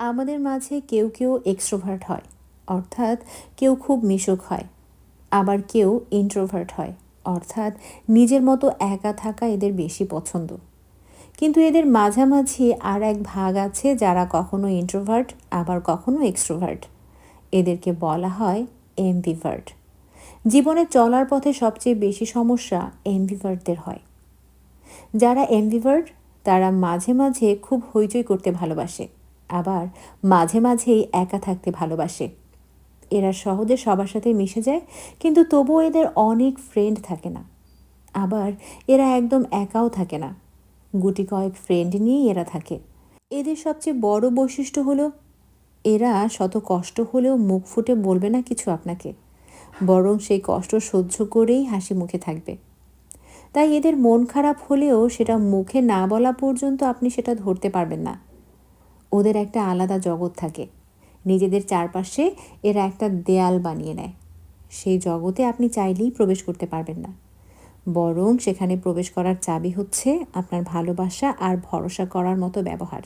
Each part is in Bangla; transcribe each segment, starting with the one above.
আমাদের মাঝে কেউ কেউ এক্সট্রোভার্ট হয়, অর্থাৎ কেউ খুব মিশুক হয়, আবার কেউ ইন্ট্রোভার্ট হয়, অর্থাৎ নিজের মতো একা থাকা এদের বেশি পছন্দ। কিন্তু এদের মাঝামাঝি আর এক ভাগ আছে যারা কখনো ইন্ট্রোভার্ট আবার কখনো এক্সট্রোভার্ট এদেরকে বলা হয় এমভিভার্ট জীবনে চলার পথে সবচেয়ে বেশি সমস্যা এমভিভার্টদের হয়। যারা এমভিভার্ট তারা মাঝে মাঝে খুব হইচই করতে ভালোবাসে। আবার মাঝে মাঝেই একা থাকতে ভালোবাসে। এরা সহজে সবার সাথে মিশে যায়, কিন্তু তবুও এদের অনেক ফ্রেন্ড থাকে না। আবার এরা একদম একাও থাকে না। গুটি কয়েক ফ্রেন্ড নিয়েই এরা থাকে। এদের সবচেয়ে বড় বৈশিষ্ট্য হলো, এরা শত কষ্ট হলেও মুখ ফুটে বলবে না কিছু আপনাকে। বরং সেই কষ্ট সহ্য করেই হাসি মুখে থাকবে। তাই এদের মন খারাপ হলেও সেটা মুখে না বলা পর্যন্ত আপনি সেটা ধরতে পারবেন না। ওদের একটা আলাদা জগৎ থাকে। নিজেদের চারপাশে এরা একটা দেয়াল বানিয়ে নেয়। সেই জগতে আপনি চাইলেই প্রবেশ করতে পারবেন না। বরং সেখানে প্রবেশ করার চাবি হচ্ছে আপনার ভালোবাসা আর ভরসা করার মতো ব্যবহার।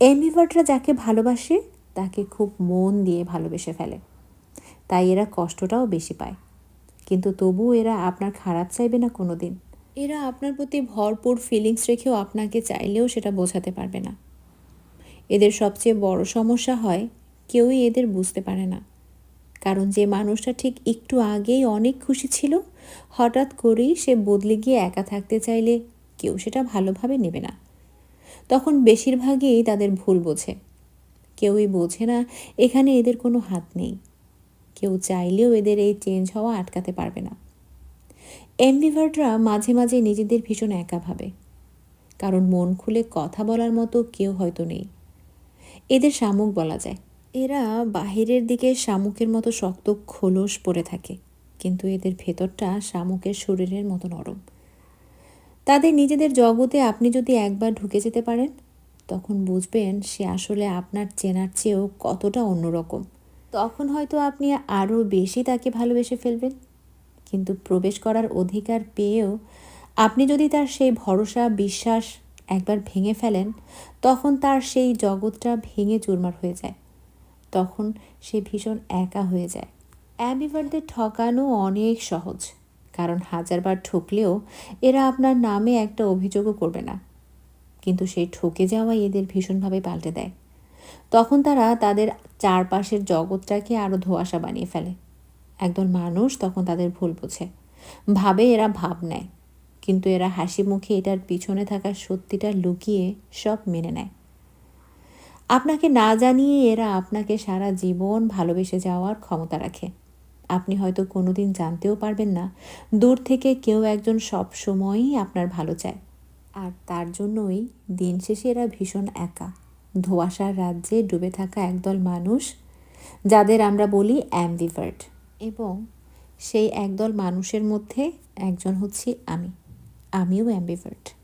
এমবিভার্টরা যাকে ভালোবাসে, তাকে খুব মন দিয়ে ভালোবেসে ফেলে। তাই এরা কষ্টটাও বেশি পায়। কিন্তু তবুও এরা আপনার খারাপ চাইবে না কোনো দিন এরা আপনার প্রতি ভরপুর ফিলিংস রেখেও আপনাকে চাইলেও সেটা বোঝাতে পারবে না। এদের সবচেয়ে বড় সমস্যা হয়, কেউই এদের বুঝতে পারে না। কারণ যে মানুষটা ঠিক একটু আগেই অনেক খুশি ছিল, হঠাৎ করেই সে বদলে গিয়ে একা থাকতে চাইলে কেউ সেটা ভালোভাবে নেবে না। তখন বেশিরভাগই তাদের ভুল বোঝে। কেউই বোঝে না, এখানে এদের কোনো হাত নেই। কেউ চাইলেও এদের এই চেঞ্জ হওয়া আটকাতে পারবে না। এমবিভার্টরা মাঝে মাঝে নিজেদের ভীষণ একা ভাবে। কারণ মন খুলে কথা বলার মতো কেউ হয়তো নেই। এদের শামুক বলা যায়। এরা বাহিরের দিকে শামুকের মতো শক্ত খোলস পরে থাকে, কিন্তু এদের ভেতরটা শামুকের শরীরের মতো নরম। তাদের নিজেদের জগতে আপনি যদি একবার ঢুকে যেতে পারেন, তখন বুঝবেন সে আসলে আপনার চেনার চেয়েও কতটা অন্যরকম। তখন হয়তো আপনি আরও বেশি তাকে ভালোবেসে ফেলবেন, কিন্তু প্রবেশ করার অধিকার পেয়েও আপনি যদি তার সেই ভরসা, বিশ্বাস একবার ভেঙে ফেলেন, তখন তার সেই জগৎটা ভেঙে চুরমার হয়ে যায়। তখন সে ভীষণ একা হয়ে যায়। অ্যাম্বিভারদের ঠকানো অনেক সহজ, কারণ হাজারবার ঠকলেও এরা আপনার নামে একটা অভিযোগও করবে না। কিন্তু সেই ঠকে যাওয়াই এদের ভীষণভাবে পাল্টে দেয়। তখন তারা তাদের চারপাশের জগৎটাকে আরও ধোয়াশা বানিয়ে ফেলে। একদল মানুষ তখন তাদের ভুল বোঝে। ভাবে এরা ভাব নেয়। কিন্তু এরা হাসি মুখে এটার পিছনে থাকা সত্যিটা লুকিয়ে সব মেনে নেয়। আপনাকে না জানিয়ে এরা আপনাকে সারা জীবন ভালোবেসে যাওয়ার ক্ষমতা রাখে। আপনি হয়তো কোনোদিন জানতেও পারবেন না, দূর থেকে কেউ একজন সব সময়ই আপনার ভালো চায়। আর তার জন্যই দিন শেষে এরা ভীষণ একা। ধোয়াশার রাজ্যে ডুবে থাকা একদল মানুষ, যাদের আমরা বলি অ্যাম্বিভার্ট এবং সেই একদল মানুষের মধ্যে একজন হচ্ছি আমি। আমিও অ্যাম্বিভার্ট